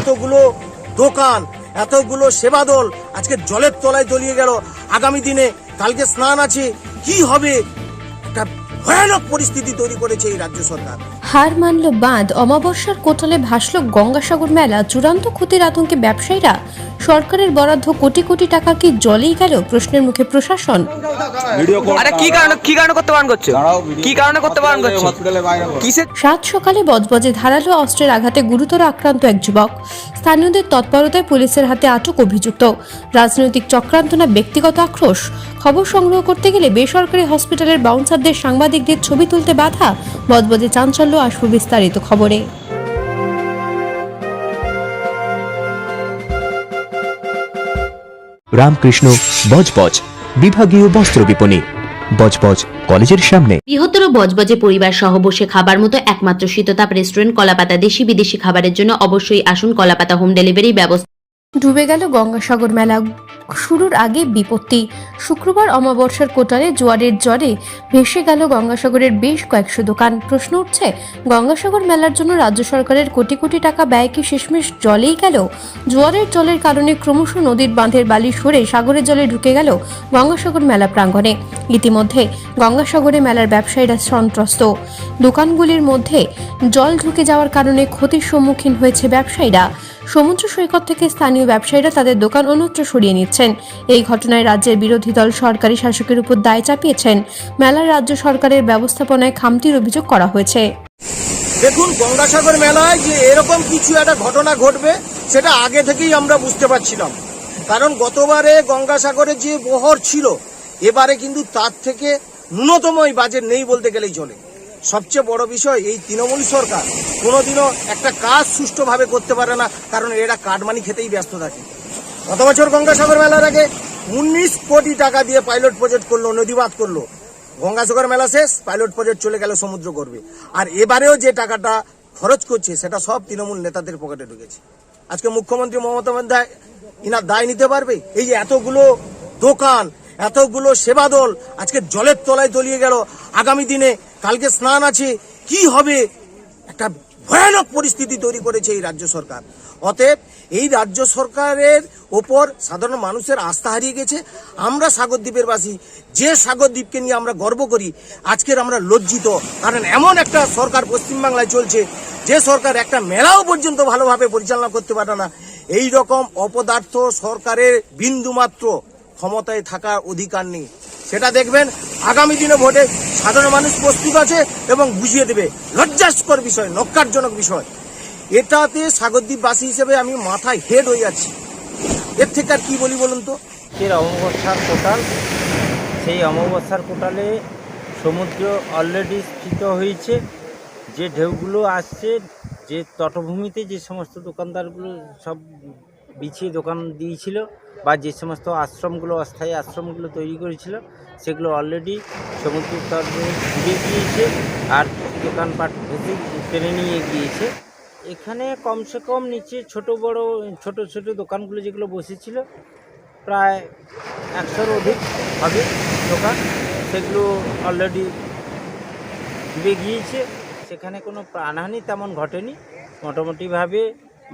এতগুলো দোকান, এতগুলো সেবা দল আজকে জলের তলায় তলিয়ে গেল। আগামী দিনে কালকে স্নান আছে, কি হবে? একটা ভয়ানক পরিস্থিতি তৈরি করেছে এই রাজ্য সরকার। হার মানল বাঁধ অমাবস্যার কোটালে ভাসল গঙ্গাসাগর মেলা চূড়ান্ত ক্ষতির আতঙ্কে ব্যবসায়ীরা সরকারের বরাদ্দ কোটি কোটি টাকা কি জলেই গেল? প্রশ্নের মুখে প্রশাসন। আরে কি কারণে কি কারণে করতে বারণ করছ? কি কারণে করতে বারণ করছ? সাত সকালে বজবজে ধারালো অস্ত্রের আঘাতে গুরুতর আক্রান্ত এক যুবক। স্থানীয়দের তৎপরতায় পুলিশের হাতে আটক অভিযুক্ত। রাজনৈতিক চক্রান্ত না ব্যক্তিগত আক্রোশ? খবর সংগ্রহ করতে গেলে বেসরকারি হসপিটালের বাউন্সারদের সাংবাদিকদের ছবি তুলতে বাধা বজবজে চাঞ্চল্য আসবে বিস্তারিত খবরে। রামকৃষ্ণ বজবজ বিভাগীয় বস্ত্র বিপণী বজবজ কলেজের সামনে। বৃহত্তর বজবজে পরিবার সহ বসে খাবার মতো একমাত্র শীততাপ রেস্টুরেন্ট কলাপাতা দেশি বিদেশি খাবারের জন্য অবশ্যই আসুন কলাপাতা হোম ডেলিভারি ব্যবস্থা। ডুবে গেল গঙ্গাসাগর মেলা। শুরুর আগে বিপত্তি। শুক্রবার অমাবস্যার কোটালে জোয়ারের জ্বরে ভেসে গেল গঙ্গাসাগরের বেশ কয়েকশো দোকান। প্রশ্ন উঠছে, গঙ্গাসাগর মেলার জন্য রাজ্য সরকারের কোটি কোটি টাকা ব্যয় কি শেষমেশ জলেই গেল? জোয়ারের জলের কারণে ক্রমশ নদীর বাঁধের বালি সরে সাগরের জলে ঢুকে গেল গঙ্গাসাগর মেলা প্রাঙ্গণে। ইতিমধ্যে গঙ্গাসাগরে মেলার ব্যবসায়ীরা সন্ত্রস্ত। দোকানগুলির মধ্যে জল ঢুকে যাওয়ার কারণে ক্ষতির সম্মুখীন হয়েছে ব্যবসায়ীরা। সমুদ্র সৈকত থেকে স্থানীয় ব্যবসায়ীরা তাদের দোকান অন্যত্র সরিয়ে নিচ্ছেন। এই ঘটনায় রাজ্যের বিরোধী দল সরকারি শাসকের উপর দায় চাপিয়েছেন। মেলার রাজ্য সরকারের ব্যবস্থাপনায় খামতির অভিযোগ করা হয়েছে। দেখুন, গঙ্গাসাগর মেলায় যে এরকম কিছু একটা ঘটনা ঘটবে, সেটা আগে থেকেই আমরা বুঝতে পারছিলাম। কারণ গতবারে গঙ্গাসাগরে যে বহর ছিল, এবারে কিন্তু তার থেকে ন্যূনতম এই বাজেট নেই বলতে গেলেই চলে। সবচেয়ে বড় বিষয় এই তৃণমূল সরকার কোনোদিনও একটা কাজ সুষ্ঠুভাবে করতে পারে না, কারণ এরা কাটমানি খেতেই ব্যস্ত থাকে। গত বছর গঙ্গাসাগর মেলার আগে উনিশ কোটি টাকা দিয়ে পাইলট প্রজেক্ট করল নদীবাদ করল। গঙ্গাসাগর মেলা শেষ পাইলট প্রজেক্ট চলে গেল সমুদ্র করবে আর এবারেও যে টাকাটা খরচ করছে, সেটা সব তৃণমূল নেতাদের পকেটে ঢুকেছে। আজকে মুখ্যমন্ত্রী মমতা বন্দ্যোপাধ্যায় ইনার দায় নিতে পারবে? এই যে এতগুলো দোকান, এতগুলো সেবা দল আজকে জলের তলায় তলিয়ে গেল। আগামী দিনে কালকে স্নান আছে, কি হবে? একটা ভয়ানক পরিস্থিতি তৈরি করেছে এই রাজ্য সরকার। অতএব এই রাজ্য সরকারের ওপর সাধারণ মানুষের আস্থা হারিয়ে গেছে। আমরা সাগরদ্বীপের বাসী যে সাগরদ্বীপকে নিয়ে আমরা গর্ব করি, আজকের আমরা লজ্জিত। কারণ এমন একটা সরকার পশ্চিমবাংলায় চলছে, যে সরকার একটা মেলাও পর্যন্ত ভালোভাবে পরিচালনা করতে পারে না। এই রকম অপদার্থ সরকারের বিন্দুমাত্র ক্ষমতায় থাকার অধিকার নেই। সেটা দেখবেন আগামী দিনে ভোটে সাধারণ মানুষ প্রস্তুত আছে এবং বুঝিয়ে দেবে। লজ্জাস্কর বিষয়, নক্কারজনক বিষয়। এটাতে সাগরদ্বীপবাসী হিসেবে আমি মাথায় হেড হয়ে যাচ্ছি। এর থেকে আর কি বলি বলুন তো? আজকের অমাবস্যার কোটাল, সেই অমাবস্যার কোটালে সমুদ্র অলরেডি স্থিত হয়েছে। যে ঢেউগুলো আসছে, যে তটভূমিতে যে সমস্ত দোকানদারগুলো সব বিছিয়ে দোকান দিয়েছিল বা যে সমস্ত আশ্রমগুলো, অস্থায়ী আশ্রমগুলো তৈরি করেছিল, সেগুলো অলরেডি সমুদ্র তটে ডুবে গিয়েছে আর দোকানপাট ভেসে টেনে নিয়ে গিয়েছে। এখানে কমসে কম নিচে ছোট বড়, ছোট ছোট দোকানগুলো যেগুলো বসেছিল, প্রায় একশোর অধিক হবে দোকান, সেগুলো অলরেডি ডুবে গিয়েছে। সেখানে কোনো প্রাণহানি তেমন ঘটেনি। মোটামুটিভাবে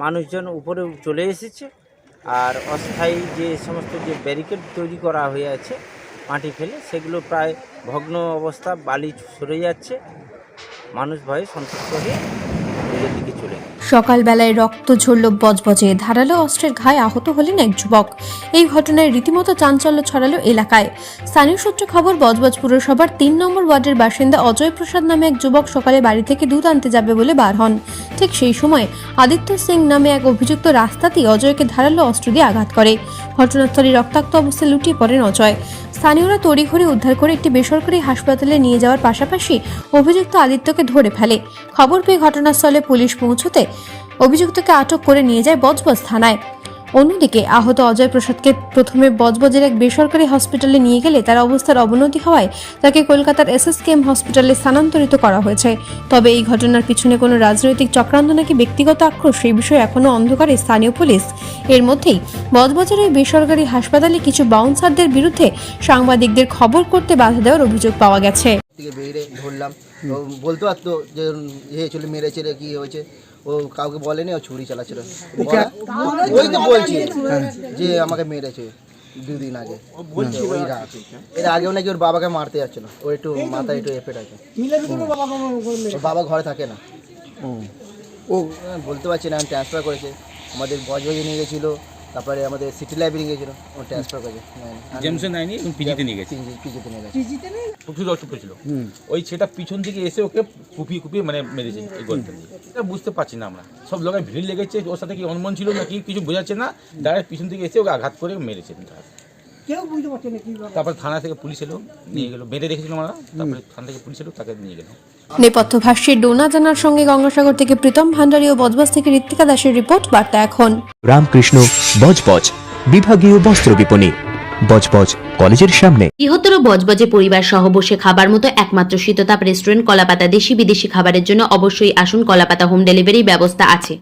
মানুষজন উপরে চলে এসেছে। আর অস্থায়ী যে সমস্ত যে ব্যারিকেড তৈরি করা হয়ে আছে, মাটি ফেলে, সেগুলো প্রায় ভগ্ন অবস্থা, বালি সরে যাচ্ছে। মানুষ ভয়ে সন্তুষ্ট হয়ে নিজের দিকে চলে গেছে সকালবেলায় রক্ত ঝরল বজবজে। ধারালো অস্ত্রের ঘায়ে আহত হলেন এক যুবক। এই ঘটনায় রীতিমতো চাঞ্চল্য ছড়ালো এলাকায়। স্থানীয় সূত্রে খবর, বজবজ পুরসভার তিন নম্বর ওয়ার্ডের বাসিন্দা অজয় প্রসাদ নামে এক যুবক সকালে বাড়ি থেকে দুধ আনতে যাবে বলে বার হন। ঠিক সেই সময় আদিত্য সিং নামে এক অভিযুক্ত রাস্তাতেই অজয়কে ধারালো অস্ত্র দিয়ে আঘাত করে। ঘটনাস্থলে রক্তাক্ত অবস্থায় লুটিয়ে পড়েন অজয়। স্থানীয়রা তড়িঘড়ি উদ্ধার করে একটি বেসরকারি হাসপাতালে নিয়ে যাওয়ার পাশাপাশি অভিযুক্ত আদিত্যকে ধরে ফেলে। খবর পেয়ে ঘটনাস্থলে পুলিশ পৌঁছতে অভিযুক্তকে আটক করে নিয়ে যায় বজবজ থানায়। অন্যদিকে আহত অজয় প্রসাদকে প্রথমে বজবজের এক বেসরকারি হসপিটালে নিয়ে গেলে তার অবস্থার অবনতি হওয়ায় তাকে কলকাতার এসএসকেএম হসপিটালে স্থানান্তরিত করা হয়েছে। তবে এই ঘটনার পিছনে কোনো রাজনৈতিক চক্রান্ত নাকি ব্যক্তিগত আক্রোশ সেই বিষয়ে এখনও অন্ধকারে স্থানীয় পুলিশ। এর মধ্যেই বজবজের ওই বেসরকারি হাসপাতালে কিছু বাউন্সারদের বিরুদ্ধে সাংবাদিকদের খবর করতে বাধা দেওয়ার অভিযোগ পাওয়া গেছে। বলতে পারতো যে চলে মেরেছে রে, কি হয়েছে? ও কাউকে বলেনি ও ছুরি চালাচ্ছিল। ওই তো বলছি যে আমাকে মেরেছে দুদিন আগে। ওই রাত। এর আগেও নাকি ওর বাবাকে মারতে যাচ্ছিল। ও একটু মাথায় একটু এফেক্ট আছে। ওর বাবা ঘরে থাকে না। ও বলতে পারছি না আমি ট্রান্সফার করেছে। আমাদের বজবজে নিয়ে গেছিল। তারপরে আমাদের সিটি লাইব্রেরি নিয়ে গেছিল ও ট্রান্সফার করেছে জেমসে নেয়নি এবং পিজিতে নিয়ে গেছে। পিজিতে নিয়ে গেছে। প্রচুর অসুখ ছিল ওই সেটা পিছন দিকে এসে ওকে কুপিয়ে কুপিয়ে মানে মেরেছে এই গল্পটা এটা বুঝতে পারছি না আমরা। সব লোকের ভিড় লেগেছে ওর সাথে কি অনমন ছিল না কি কিছু বোঝাচ্ছে না। ডাইরেক্ট পিছন দিকে এসে ওকে আঘাত করে মেরেছে। তারপর থানা থেকে পুলিশ এলো নিয়ে গেলো। বেঁধে রেখেছিলাম আমরা তারপরে থানা থেকে পুলিশ এলো তাকে নিয়ে গেলো। নেপথ্য ভাষ্যে ডোনা জানার সঙ্গে গঙ্গাসাগর থেকে প্রীতম ভান্ডারী ও বজবজ থেকে ঋত্বিকা দাসের রিপোর্ট বার্তা এখন। রামকৃষ্ণ বজবজ বিভাগীয় বস্ত্র বিপণী বজবজ কলেজের সামনে। বৃহত্তর বজবজে পরিবার সহ বসে খাবার মতো একমাত্র শীততাপ রেস্টুরেন্ট কলাপাতা দেশি বিদেশি খাবারের জন্য অবশ্যই আসুন কলাপাতা হোম ডেলিভারি ব্যবস্থা আছে।